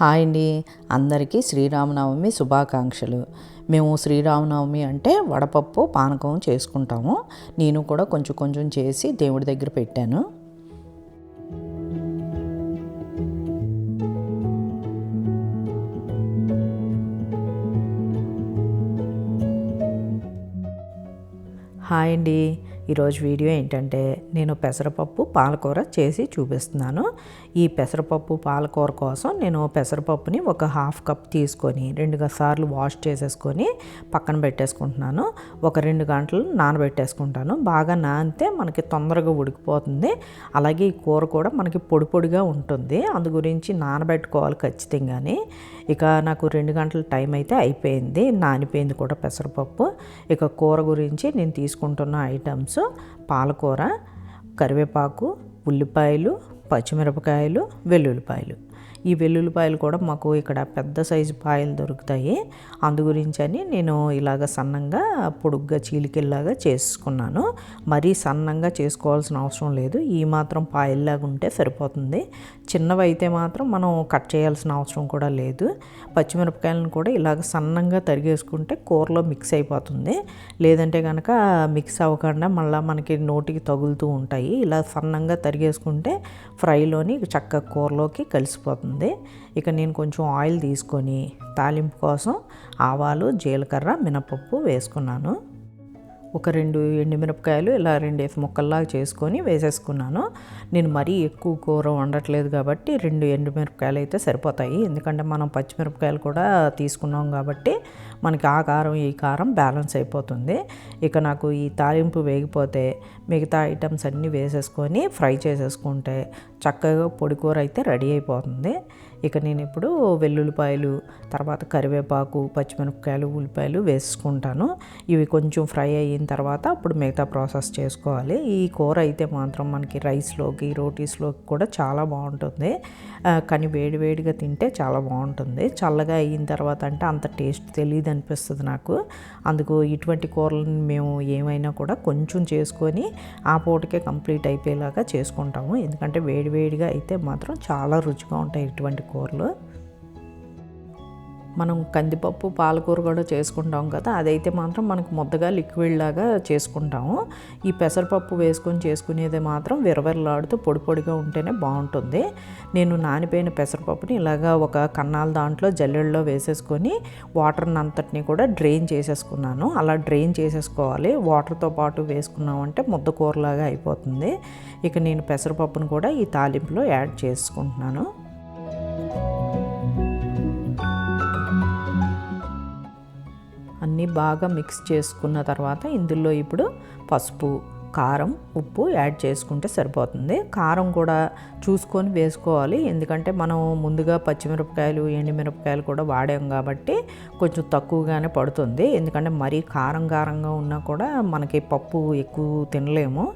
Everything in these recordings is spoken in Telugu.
హాయ్ అండి. అందరికీ శ్రీరామనవమి శుభాకాంక్షలు. మేము శ్రీరామనవమి అంటే వడపప్పు పానకం చేసుకుంటాము. నేను కూడా కొంచెం కొంచెం చేసి దేవుడి దగ్గర పెట్టాను. హాయ్ అండి. ఈరోజు వీడియో ఏంటంటే నేను పెసరపప్పు పాలకూర చేసి చూపిస్తున్నాను. ఈ పెసరపప్పు పాలకూర కోసం నేను పెసరపప్పుని ఒక హాఫ్ కప్ తీసుకొని రెండు సార్లు వాష్ చేసేసుకొని పక్కన పెట్టేసుకుంటున్నాను. ఒక రెండు గంటలు నానబెట్టేసుకుంటాను. బాగా నానితే మనకి తొందరగా ఉడికిపోతుంది. అలాగే ఈ కూర కూడా మనకి పొడి పొడిగా ఉంటుంది. అందు గురించి నానబెట్టుకోవాలి ఖచ్చితంగానే. ఇక నాకు రెండు గంటల టైం అయితే అయిపోయింది. నానిపోయింది కూడా పెసరపప్పు. ఇక కూర గురించి నేను తీసుకుంటున్న ఐటమ్స్ పాలకూర కరివేపాకు ఉల్లిపాయలు పచ్చిమిరపకాయలు వెల్లుల్లిపాయలు. ఈ వెల్లుల్లిపాయలు కూడా మాకు ఇక్కడ పెద్ద సైజు పాయలు దొరుకుతాయి. అందు గురించి అని నేను ఇలాగ సన్నంగా పొడుగ్గా చీలికల్లాగా చేసుకున్నాను. మరీ సన్నంగా చేసుకోవాల్సిన అవసరం లేదు. ఈ మాత్రం పాయల్లాగా ఉంటే సరిపోతుంది. చిన్నవి అయితే మాత్రం మనం కట్ చేయాల్సిన అవసరం కూడా లేదు. పచ్చిమిరపకాయలను కూడా ఇలాగ సన్నంగా తరిగేసుకుంటే కూరలో మిక్స్ అయిపోతుంది. లేదంటే కనుక మిక్స్ అవ్వకుండా మళ్ళీ మనకి నోటికి తగులుతూ ఉంటాయి. ఇలా సన్నంగా తరిగేసుకుంటే ఫ్రైలోని చక్కగా కూరలోకి కలిసిపోతుంది. ఇక నేను కొంచెం ఆయిల్ తీసుకొని తాలింపు కోసం ఆవాలు జీలకర్ర మినపప్పు వేసుకున్నాను. ఒక రెండు ఎండుమిరపకాయలు ఇలా రెండేసి ముక్కల్లాగా చేసుకొని వేసేసుకున్నాను. నేను మరీ ఎక్కువ కూర వండట్లేదు కాబట్టి రెండు ఎండుమిరపకాయలు అయితే సరిపోతాయి. ఎందుకంటే మనం పచ్చిమిరపకాయలు కూడా తీసుకున్నాం కాబట్టి మనకి ఆ కారం ఈ కారం బ్యాలెన్స్ అయిపోతుంది. ఇక నాకు ఈ తాలింపు వేగిపోతే మిగతా ఐటమ్స్ అన్నీ వేసేసుకొని ఫ్రై చేసేసుకుంటే చక్కగా పొడి కూర అయితే రెడీ అయిపోతుంది. ఇక నేను ఇప్పుడు వెల్లుల్లిపాయలు తర్వాత కరివేపాకు పచ్చిమిరపకాయలు ఉల్లిపాయలు వేసుకుంటాను. ఇవి కొంచెం ఫ్రై అయిన తర్వాత అప్పుడు మిగతా ప్రాసెస్ చేసుకోవాలి. ఈ కూర అయితే మాత్రం మనకి రైస్లోకి రోటీస్లోకి కూడా చాలా బాగుంటుంది. కానీ వేడివేడిగా తింటే చాలా బాగుంటుంది. చల్లగా అయిన తర్వాత అంటే అంత టేస్ట్ తెలియదు అనిపిస్తుంది నాకు. అందుకు ఇటువంటి కూరలను మేము ఏమైనా కూడా కొంచెం చేసుకొని ఆ పూటకే కంప్లీట్ అయిపోయేలాగా చేసుకుంటాము. ఎందుకంటే వేడివేడిగా అయితే మాత్రం చాలా రుచిగా ఉంటాయి ఇటువంటి కూరలు. మనం కందిపప్పు పాలకూర కూడా చేసుకుంటాం కదా అదైతే మాత్రం మనకు ముద్దగా లిక్విడ్ లాగా చేసుకుంటాము. ఈ పెసరపప్పు వేసుకొని చేసుకునేది మాత్రం విరవిరలాడుతూ పొడి పొడిగా ఉంటేనే బాగుంటుంది. నేను నానిపోయిన పెసరపప్పుని ఇలాగా ఒక కన్నాల దాంట్లో జల్లెడలో వేసేసుకొని వాటర్ని అంతటిని కూడా డ్రైన్ చేసేసుకున్నాను. అలా డ్రైన్ చేసేసుకోవాలి. వాటర్తో పాటు వేసుకున్నామంటే ముద్ద కూరలాగా అయిపోతుంది. ఇక నేను పెసరపప్పును కూడా ఈ తాలింపులో యాడ్ చేసుకుంటున్నాను. అన్నీ బాగా మిక్స్ చేసుకున్న తర్వాత ఇందులో ఇప్పుడు పసుపు కారం ఉప్పు యాడ్ చేసుకుంటే సరిపోతుంది. కారం కూడా చూసుకొని వేసుకోవాలి. ఎందుకంటే మనం ముందుగా పచ్చిమిరపకాయలు ఎండుమిరపకాయలు కూడా వాడాం కాబట్టి కొంచెం తక్కువగానే పడుతుంది. ఎందుకంటే మరీ కారం కారంగా ఉన్నా కూడా మనకి పప్పు ఎక్కువ తినలేము.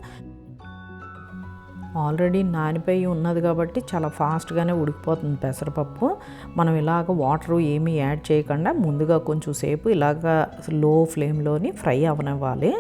ఆల్రెడీ నానిపోయి ఉన్నది కాబట్టి చాలా ఫాస్ట్గానే ఉడికిపోతుంది పెసరపప్పు. మనం ఇలాగ వాటర్ ఏమీ యాడ్ చేయకుండా ముందుగా కొంచెం సేపు ఇలాగ లో ఫ్లేమ్లోని ఫ్రై అవనివ్వాలి.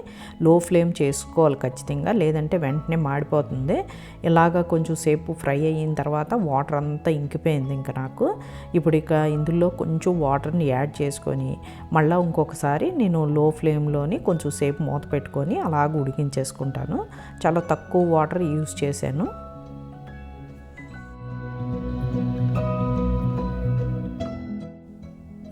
లో ఫ్లేమ్ చేసుకోవాలి ఖచ్చితంగా లేదంటే వెంటనే మాడిపోతుంది. ఇలాగ కొంచెం సేపు ఫ్రై అయిన తర్వాత వాటర్ అంతా ఇంకిపోయింది ఇంకా నాకు. ఇప్పుడు ఇక ఇందులో కొంచెం వాటర్ని యాడ్ చేసుకొని మళ్ళీ ఇంకొకసారి నేను లో ఫ్లేమ్లోని కొంచెం సేపు మూత పెట్టుకొని అలాగ ఉడికించేసుకుంటాను. చాలా తక్కువ వాటర్ యూస్ చేసి చేశాను.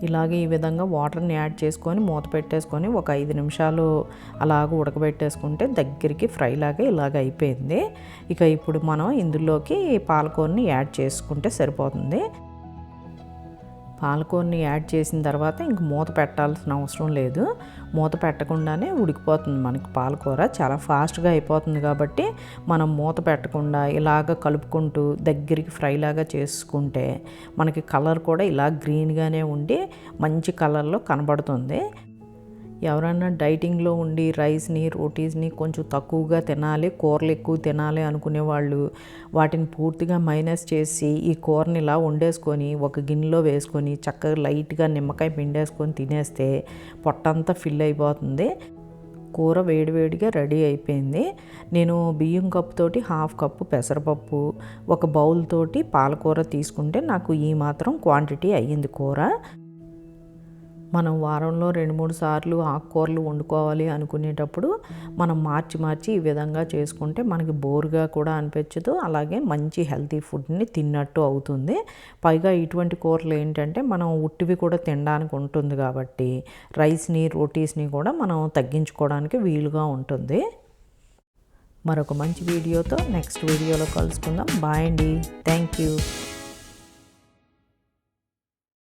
ఇలాగే ఈ విధంగా వాటర్ని యాడ్ చేసుకొని మూత పెట్టేసుకొని ఒక ఐదు నిమిషాలు అలాగ ఉడకబెట్టేసుకుంటే దగ్గరికి ఫ్రై లాగా ఇలాగ అయిపోయింది. ఇక ఇప్పుడు మనం ఇందులోకి పాలకూరని యాడ్ చేసుకుంటే సరిపోతుంది. పాలకూరని యాడ్ చేసిన తర్వాత ఇంక మూత పెట్టాల్సిన అవసరం లేదు. మూత పెట్టకుండానే ఉడికిపోతుంది మనకి పాలకూర. చాలా ఫాస్ట్గా అయిపోతుంది కాబట్టి మనం మూత పెట్టకుండా ఇలాగ కలుపుకుంటూ దగ్గరికి ఫ్రై లాగా చేసుకుంటే మనకి కలర్ కూడా ఇలా గ్రీన్గానే ఉండి మంచి కలర్లో కనబడుతుంది. ఎవరైనా డైటింగ్లో ఉండి రైస్ని రోటీస్ని కొంచెం తక్కువగా తినాలి కూరలు ఎక్కువ తినాలి అనుకునే వాళ్ళు వాటిని పూర్తిగా మైనస్ చేసి ఈ కూరని ఇలా వండేసుకొని ఒక గిన్నెలో వేసుకొని చక్కగా లైట్గా నిమ్మకాయ పిండేసుకొని తినేస్తే పొట్టంతా ఫిల్ అయిపోతుంది. కూర వేడివేడిగా రెడీ అయిపోయింది. నేను బియ్యం కప్పుతోటి హాఫ్ కప్పు పెసరపప్పు ఒక బౌల్ తోటి పాలకూర తీసుకుంటే నాకు ఈ మాత్రం క్వాంటిటీ అయ్యింది కూర. మనం వారంలో రెండు మూడు సార్లు ఆకుకూరలు వండుకోవాలి అనుకునేటప్పుడు మనం మార్చి మార్చి ఈ విధంగా చేసుకుంటే మనకి బోర్గా కూడా అనిపించదు. అలాగే మంచి హెల్తీ ఫుడ్ని తిన్నట్టు అవుతుంది. పైగా ఇటువంటి కూరలు ఏంటంటే మనం ఉట్టివి కూడా తినడానికి ఉంటుంది కాబట్టి రైస్ని రోటీస్ని కూడా మనం తగ్గించుకోవడానికి వీలుగా ఉంటుంది. మరొక మంచి వీడియోతో నెక్స్ట్ వీడియోలో కలుసుకుందాం. బాయ్ అండి. Thank you.